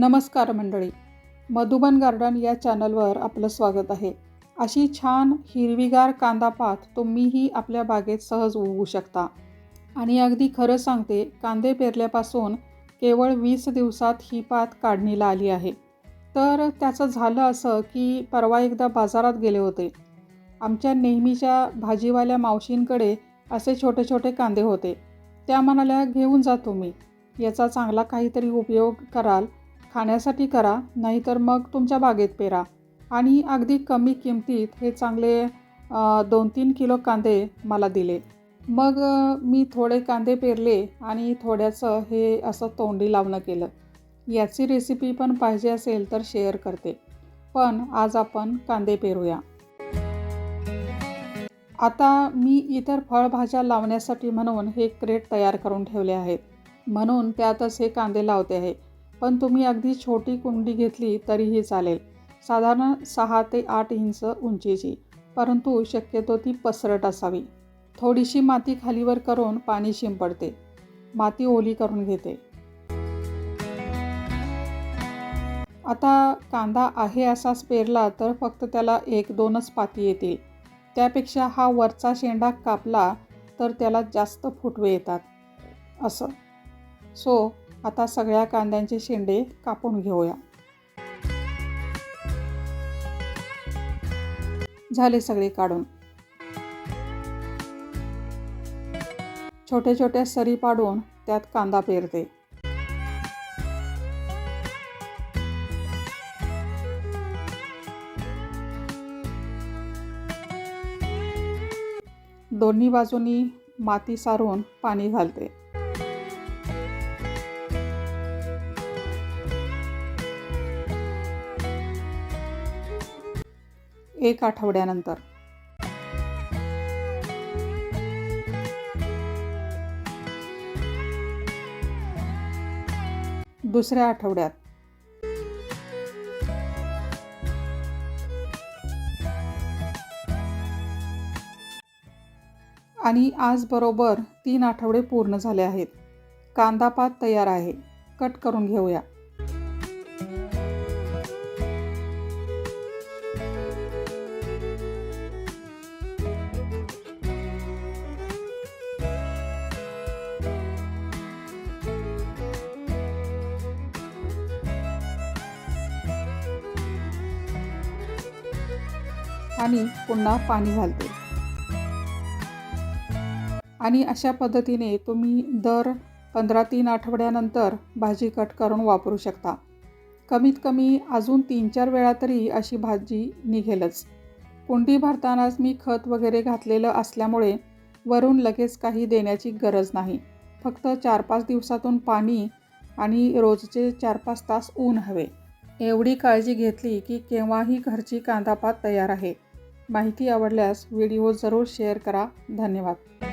नमस्कार मंडळी. मधुबन गार्डन या चॅनलवर आपलं स्वागत आहे. अशी छान हिरवीगार कांदा पात तुम्हीही आपल्या बागेत सहज उगवू शकता. आणि अगदी खरं सांगते कांदे पेरल्यापासून केवळ वीस दिवसात ही पात काढणीला आली आहे. तर त्याचं झालं असं की परवा एकदा बाजारात गेले होते. आमच्या नेहमीच्या भाजीवाल्या मावशींकडे असे छोटे छोटे कांदे होते. त्या म्हणाल्या घेऊन जा तुम्ही. याचा चांगला काहीतरी उपयोग कराल खाण्यासाठी करा नाहीतर मग तुमच्या बागेत पेरा. आणि अगदी कमी किमतीत हे चांगले दोन तीन किलो कांदे मला दिले. मग मी थोडे कांदे पेरले आणि थोड्याचं हे असं तोंडी लावणं केलं. याची रेसिपी पण पाहिजे असेल तर शेअर करते. पण आज आपण कांदे पेरूया. आता मी इतर फळभाज्या लावण्यासाठी म्हणून हे क्रेट तयार करून ठेवले आहेत. म्हणून त्यातच हे कांदे लावते आहे. पण तुम्ही अगदी छोटी कुंडी घेतली तरीही चालेल. साधारण सहा ते आठ इंच उंचीची. परंतु शक्यतो ती पसरट असावी. थोडीशी माती खालीवर करून पाणी शिंपडते. माती ओली करून घेते. आता कांदा आहे असाच पेरला तर फक्त त्याला एक दोनच पाती येतील. त्यापेक्षा हा वरचा शेंडा कापला तर त्याला जास्त फुटवे येतात. असं. सो आता सगळ्या कांद्यांचे शेंडे कापून घेऊया. झाले सगळे काढून. छोट्या छोट्या सरी पाडून त्यात कांदा पेरते. दोन्ही बाजूनी माती सारून पाणी घालते. एक आठवड्यानंतर. दुसऱ्या आठवड्यात. आणि आज बरोबर तीन आठवडे पूर्ण झाले आहेत. कांदा पात तयार आहे. कट करून घेऊया. आणि पुन्हा पाणी घालते. आणि अशा पद्धतीने तुम्ही दर पंधरा तीन आठवड्यानंतर भाजी कट करून वापरू शकता. कमीत कमी अजून तीन चार वेळा तरी अशी भाजी निघेलच. कुंडी भरतानाच मी खत वगैरे घातलेलं असल्यामुळे वरून लगेच काही देण्याची गरज नाही. फक्त चार पाच दिवसातून पाणी आणि रोजचे चार पाच तास ऊन हवे. एवढी काळजी घेतली की केव्हाही घरची कांदापात तयार आहे. माहिती आवडल्यास व्हिडिओ जरूर शेअर करा. धन्यवाद.